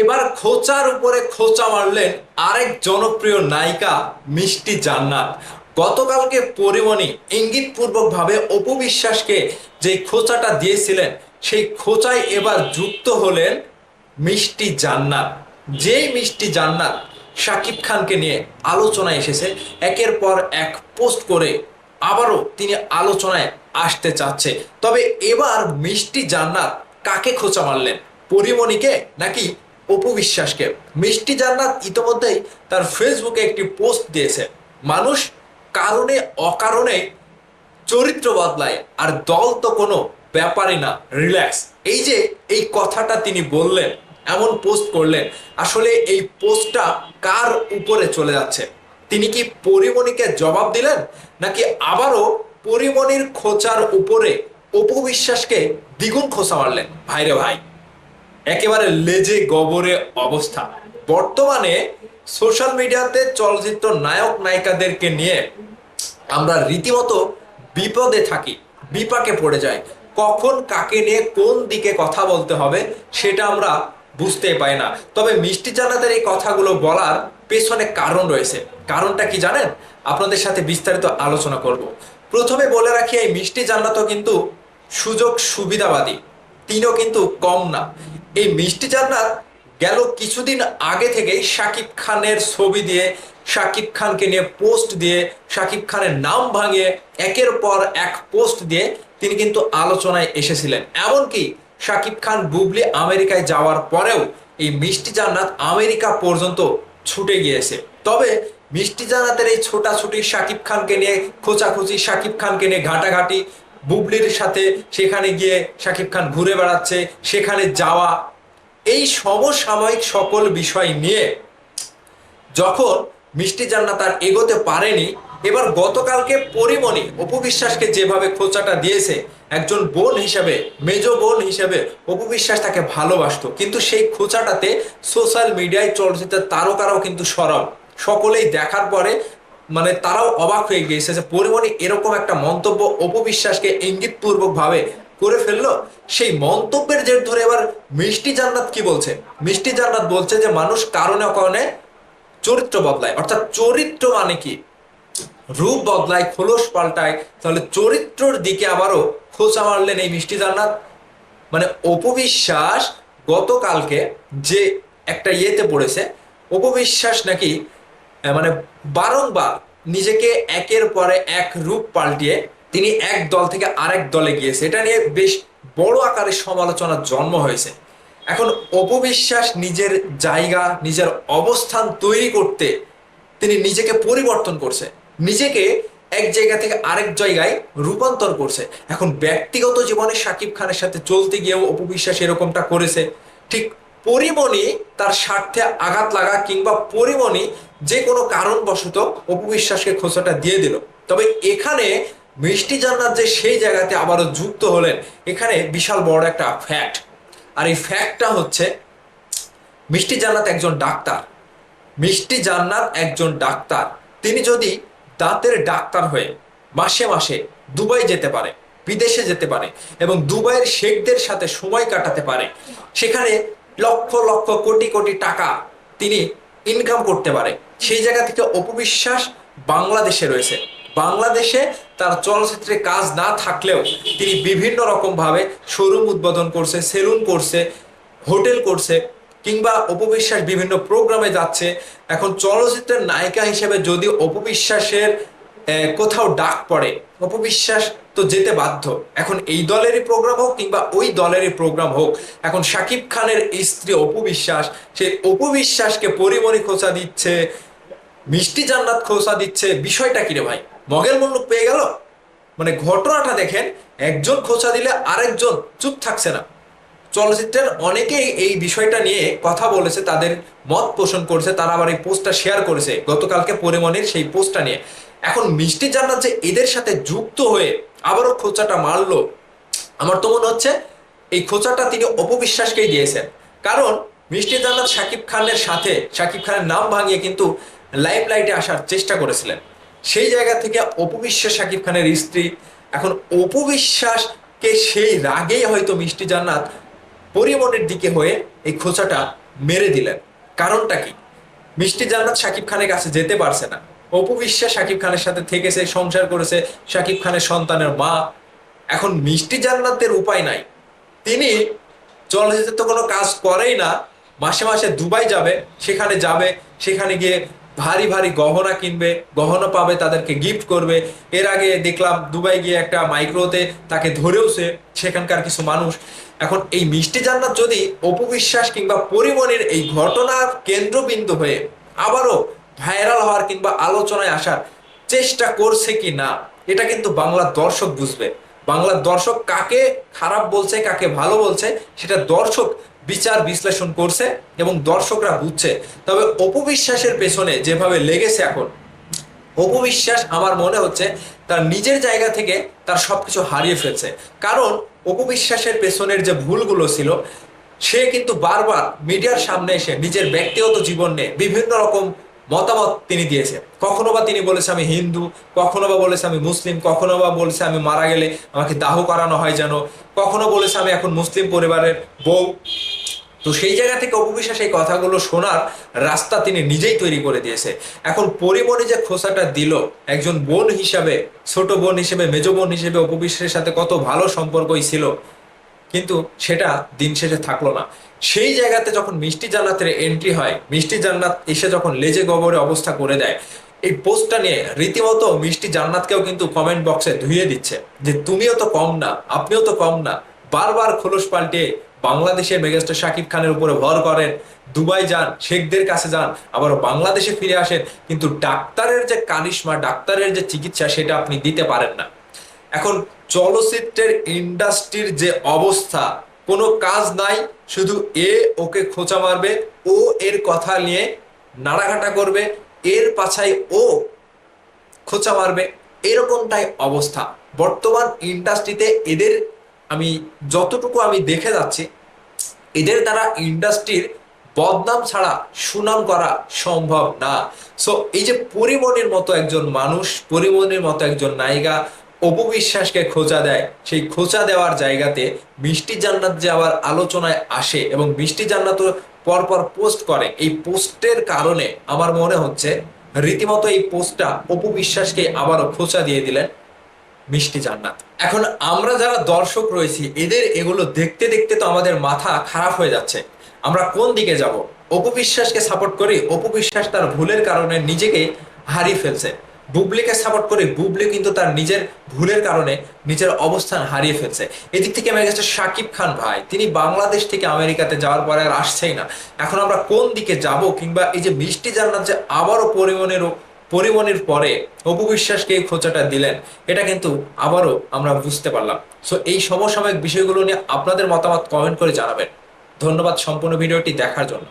এবার খোঁচার উপরে খোঁচা মারলেন আরেক জনপ্রিয় নায়িকা মিষ্টি জান্নাত। গতকালকে পরিমণি ইঙ্গিতপূর্বক ভাবে অপু বিশ্বাসকে যে খোঁচাটা দিয়েছিলেন, সেই খোঁচায় এবার যুক্ত হলেন মিষ্টি জান্নাত। যেই মিষ্টি জান্নাত শাকিব খানকে নিয়ে আলোচনায় এসেছে, একের পর এক পোস্ট করে আবারও তিনি আলোচনায় আসতে চাচ্ছে। তবে এবার মিষ্টি জান্নাত কাকে খোঁচা মারলেন? পরিমণিকে নাকি অপু বিশ্বাসকে মিষ্টি জান্নাত ইতোমধ্যেই তার ফেসবুকে একটি পোস্ট দিয়েছে। মানুষ কারণে অকারণে চরিত্র বদলায়, আর দল তো কোনো ব্যাপারই না, রিল্যাক্স। এই যে এই কথাটা তিনি বললেন, এমন পোস্ট করলেন, আসলে এই পোস্টটা কার উপরে চলে যাচ্ছে? তিনি কি পরিমণিকে জবাব দিলেন, নাকি আবারও পরিমণির খোঁচার উপরে অপু বিশ্বাসকে দ্বিগুণ খোঁচা মারলেন? ভাইরে ভাই। একেবারে লেজে গবরে অবস্থা। বর্তমানে সোশ্যাল মিডিয়াতে চলচ্চিত্র নায়ক নায়িকাদেরকে নিয়ে আমরা রীতিমতো বিপদে থাকি, বিপাকে পড়ে যাই। কখন কাকে নিয়ে কোন দিকে কথা বলতে হবে সেটা আমরা বুঝতে পাই না। তবে মিষ্টি জানাদের এই কথাগুলো বলার পেছনে কারণ রয়েছে। কারণটা কি জানেন? আপনাদের সাথে বিস্তারিত আলোচনা করব। প্রথমে বলে রাখি, এই মিষ্টি জান্নাতও কিন্তু সুযোগ সুবিধাবাদী তিনিও কিন্তু কম না। এই মিষ্টি জান্নাত গেল কিছুদিন আগে থেকেই শাকিব খানের ছবি দিয়ে, শাকিব খানকে নিয়ে পোস্ট দিয়ে, শাকিব খানের নাম ভাঙিয়ে, একের পর এক পোস্ট দিয়ে তিনি কিন্তু আলোচনায় এসেছিলেন। এমনকি শাকিব খান বুবলি আমেরিকায় যাওয়ার পরেও এই মিষ্টি জান্নাত আমেরিকা পর্যন্ত ছুটে গিয়েছে। তবে মিষ্টি জান্নাতের এই ছোটাছুটি শাকিব খানকে নিয়ে, খোঁচাখুচি শাকিব খানকে নিয়ে, ঘাটাঘাটি বুবলির সাথে সেখানে গিয়ে শাকিব খান ঘুরে বেড়াচ্ছে, সেখানে যাওয়া, এই সমসাময়িক সকল বিষয় নিয়ে যখন মিষ্টি জান্নাত আর এগোতে পারেনি, এবার গতকালকে পরিমণি অপু বিশ্বাসকে যেভাবে খোঁচাটা দিয়েছে, একজন বোন হিসেবে, মেজ বোন হিসেবে অপু বিশ্বাস তাকে ভালোবাসতো। কিন্তু সেই খোঁচাটাতে সোশ্যাল মিডিয়ায় চলচ্চিত্রের তারকারাও কিন্তু সরব সকলেই দেখার পরে মানে তারাও অবাক হয়ে গিয়েছে যে পরিমণি এরকম একটা মন্তব্য অপবিশ্বাসকে ইঙ্গিতপূর্বক ভাবে করে ফেলল। সেই মন্তব্যের জের ধরে এবার মিষ্টি জান্নাত কি বলছে? মিষ্টি জান্নাত বলছে যে মানুষ কারণে অকারণে চরিত্র বদলায়। অর্থাৎ চরিত্র মানে কি? রূপ বদলায়, খোলস পাল্টায়। তাহলে চরিত্রর দিকে আবারও খোঁচা মারলেন এই মিষ্টি জান্নাত। মানে অপবিশ্বাস গতকালকে যে একটা ইয়েতে পড়েছে, অপবিশ্বাস নাকি মানে বারংবার নিজেকে একের পরে এক রূপ পাল্টিয়ে তিনি এক দল থেকে আরেক দলে গিয়েছে এটা নিয়ে বেশ বড় আকারে সমালোচনার জন্ম হয়েছে। এখন অপবিশ্বাস নিজের জায়গা, নিজের অবস্থান তৈরি করতে তিনি নিজেকে পরিবর্তন করছে। নিজেকে এক জায়গা থেকে আরেক জায়গায় রূপান্তর করছে। এখন ব্যক্তিগত জীবনে সাকিব খানের সাথে চলতে গিয়েও অপবিশ্বাস এরকমটা করেছে। ঠিক পরিমণি তার স্বার্থে আঘাত লাগা কিংবা পরিমণি যে কোনো কারণবশত অপবিশ্বাসকে খোঁচাটা দিয়ে দিল। তবে এখানে মিষ্টি জান্নাত যে সেই জায়গাতে আবারও যুক্ত হলেন, এখানে বিশাল বড় একটা ফ্যাক্ট আর এই ফ্যাক্টটা হচ্ছে, মিষ্টি জান্নাত একজন ডাক্তার। মিষ্টি জান্নাত একজন ডাক্তার। তিনি যদি দাঁতের ডাক্তার হয়ে মাসে মাসে দুবাই যেতে পারে, বিদেশে যেতে পারে এবং দুবাইয়ের শেখদের সাথে সময় কাটাতে পারে, সেখানে লক্ষ লক্ষ কোটি কোটি টাকা তিনি ইনকাম করতে পারে। সেই জায়গা থেকে অপবিশ্বাস বাংলাদেশে রয়েছে। বাংলাদেশে তার চলচ্চিত্রে কাজ না থাকলেও তিনি বিভিন্ন রকম ভাবে শোরুম উদ্বোধন করছে সেলুন করছে হোটেল করছে কিংবা অপবিশ্বাস বিভিন্ন প্রোগ্রামে যাচ্ছে। এখন চলচ্চিত্রের নায়িকা হিসেবে যদি অপবিশ্বাসের কোথাও ডাক পড়ে, অপবিশ্বাস তো যেতে বাধ্য। এখন এই দলেরই প্রোগ্রাম হোক কিংবা ওই দলেরই প্রোগ্রাম হোক, এখন শাকিব খানের স্ত্রী অপবিশ্বাস, সেই অপবিশ্বাসকে পরিমণি খোঁচা দিচ্ছে, মিষ্টি জান্নাত খোঁচা দিচ্ছে, বিষয়টা কি রে ভাই? মগের মুল্লুক পেয়ে গেল? মানে ঘটনাটা দেখেন, একজন খোঁচা দিলে আরেকজন চুপ থাকছে না। চলচ্চিত্রের অনেকেই এই বিষয়টা নিয়ে কথা বলেছে, তাদের মত পোষণ করেছে, তারা আবার এই পোস্টটা শেয়ার করেছে, গতকালকে পরিমণির সেই পোস্টটা নিয়ে। এখন মিষ্টি জান্নাত যে এদের সাথে যুক্ত হয়ে আবারও খোঁচাটা মারলো, আমার তো মনে হচ্ছে এই খোঁচাটা তিনি অপবিশ্বাসকেই দিয়েছেন। কারণ মিষ্টি জান্নাত শাকিব খানের সাথে, শাকিব খানের নাম ভাঙিয়ে কিন্তু লাইভ লাইটে আসার চেষ্টা করেছিলেন। সেই জায়গা থেকে অপবিশ্বাস শাকিব খানের স্ত্রী, এখন অপবিশ্বাসকে সেই রাগেই হয়তো মিষ্টি জান্নাত পরিমণের দিকে হয়ে এই খোঁচাটা মেরে দিলেন। কারণটা কি? মিষ্টি জান্নাত শাকিব খানের কাছে যেতে পারছে না। অপু বিশ্বাস শাকিব খানের সাথে থেকেছে, সংসার করেছে শাকিব খানের সন্তানের মা। এখন মিষ্টি জান্নাতের উপায় নাই। তিনি চলচ্চিত্রে তো কোনো কাজ করেই না, মাসে মাসে দুবাই যাবে, সেখানে যাবে, সেখানে গিয়ে ভারী ভারী গহনা কিনবে, গহনা পাবে, তাদেরকে গিফট করবে। এর আগে দেখলাম দুবাই গিয়ে একটা মাইক্রোতে তাকে ধরেওছে সেখানকার কিছু মানুষ। এখন এই মিষ্টি জান্নাত যদি অপবিশ্বাস কিংবা পরিমণির এই ঘটনার কেন্দ্রবিন্দু হয়ে আবারও ভাইরাল হওয়ার কিংবা আলোচনায় আসার চেষ্টা করছে কি না এটা কিন্তু বাংলার দর্শক বুঝবে। বাংলার দর্শক কাকে খারাপ বলছে, কাকে ভালো বলছে, সেটা দর্শক বিচার বিশ্লেষণ করছে এবং দর্শকরা বুঝছে। তবে অপবিশ্বাসের পেছনে যেভাবে লেগেছে এখন অপবিশ্বাস আমার মনে হচ্ছে তার নিজের জায়গা থেকে তার সবকিছু হারিয়ে ফেলছে। কারণ অপবিশ্বাসের পেছনের যে ভুলগুলো ছিল, সে কিন্তু বারবার মিডিয়ার সামনে এসে নিজের ব্যক্তিগত জীবন বিভিন্ন রকম মতামত তিনি দিয়েছে কখনো বা তিনি বলেছে আমি হিন্দু, কখনো বা বলেছে আমি মুসলিম, কখনো বা বলেছে আমি মারা গেলে আমাকে দাহ করানো হয় যেন, কখনো বলেছে আমি এখন মুসলিম পরিবারের বউ। তো সেই জায়গা থেকে অপবিশ্বাস এই কথাগুলো শোনার রাস্তা তিনি নিজেই তৈরি করে দিয়েছে। এখন পরিমণি যে খোসাটা দিল, একজন বোন হিসাবে, ছোট বোন হিসেবে, মেজ বোন হিসেবে অপবিশ্বাসের সাথে কত ভালো সম্পর্কই ছিল কিন্তু সেটা দিন শেষে থাকল না। সেই জায়গাতে যখন মিষ্টি জান্নাতের এন্ট্রি হয়, মিষ্টি জান্নাত এসে যখন লেজে গবরে অবস্থা করে দেয়, এই পোস্টটা নিয়ে রীতিমতো মিষ্টি জান্নাতকেও কিন্তু কমেন্ট বক্সে ধুয়ে দিচ্ছে যে, তুমিও তো কম না, আপনিও তো কম না। বারবার খোলস পাল্টে বাংলাদেশের মেগাস্টার শাকিব খানের উপরে ভর করেন, দুবাই যান, শেখদের কাছে যান, আবার বাংলাদেশে ফিরে আসেন, কিন্তু ডাক্তারের যে কারিশমা, ডাক্তারের যে চিকিৎসা, সেটা আপনি দিতে পারেন না। এখন চলচ্চিত্রের ইন্ডাস্ট্রির যে অবস্থা, কোনো কাজ নাই, শুধু এ ওকে খোঁচা মারবে, ও এর কথা নিয়ে নাড়াঘাটা করবে, এর পাছায় ও খোঁচা মারবে, এরকমটাই অবস্থা। বর্তমান ইন্ডাস্ট্রিতে এদের আমি যতটুকু আমি দেখে যাচ্ছি, এদের দ্বারা ইন্ডাস্ট্রির বদনাম ছাড়া সুনাম করা সম্ভব না। সো এই যে পরিমণির মতো একজন মানুষ পরিমণির মতো একজন নায়িকা অপবিশ্বাসকে খোঁচা দেয়। সেই খোঁচা দেওয়ার জায়গাতে মিষ্টি জান্নাত যে আবার আলোচনায় আসে এবং মিষ্টি জান্নাত পরপর পোস্ট করে। এই পোস্টের কারণে আমার মনে হচ্ছে রীতিমতো এই পোস্টটা অপবিশ্বাসকে আবারও খোঁচা দিয়ে দিলেন মিষ্টি জান্নাত। এখন আমরা যারা দর্শক রয়েছি, এদের এগুলো দেখতে দেখতে তো আমাদের মাথা খারাপ হয়ে যাচ্ছে। আমরা কোন দিকে যাব? অপবিশ্বাসকে সাপোর্ট করি। অপবিশ্বাস তার ভুলের কারণে নিজেকে হারিয়ে ফেলছে। বুবলিকে সাপোর্ট করে বুবলি কিন্তু তার নিজের ভুলের কারণে নিজের অবস্থান হারিয়ে ফেলছে। এদিক থেকে আমার কাছে শাকিব খান ভাই। তিনি বাংলাদেশ থেকে আমেরিকাতে যাওয়ার পরে আর আসছেই না। এখন আমরা কোন দিকে যাব কিংবা এই যে মিষ্টি জান্নাত যে আবারও পরিমণের পরিমণির পরে অপবিশ্বাসকে এই খোঁচাটা দিলেন, এটা কিন্তু আবারও আমরা বুঝতে পারলাম। সো এই সমসাময়িক বিষয়গুলো নিয়ে আপনাদের মতামত কমেন্ট করে জানাবেন। ধন্যবাদ সম্পূর্ণ ভিডিওটি দেখার জন্য।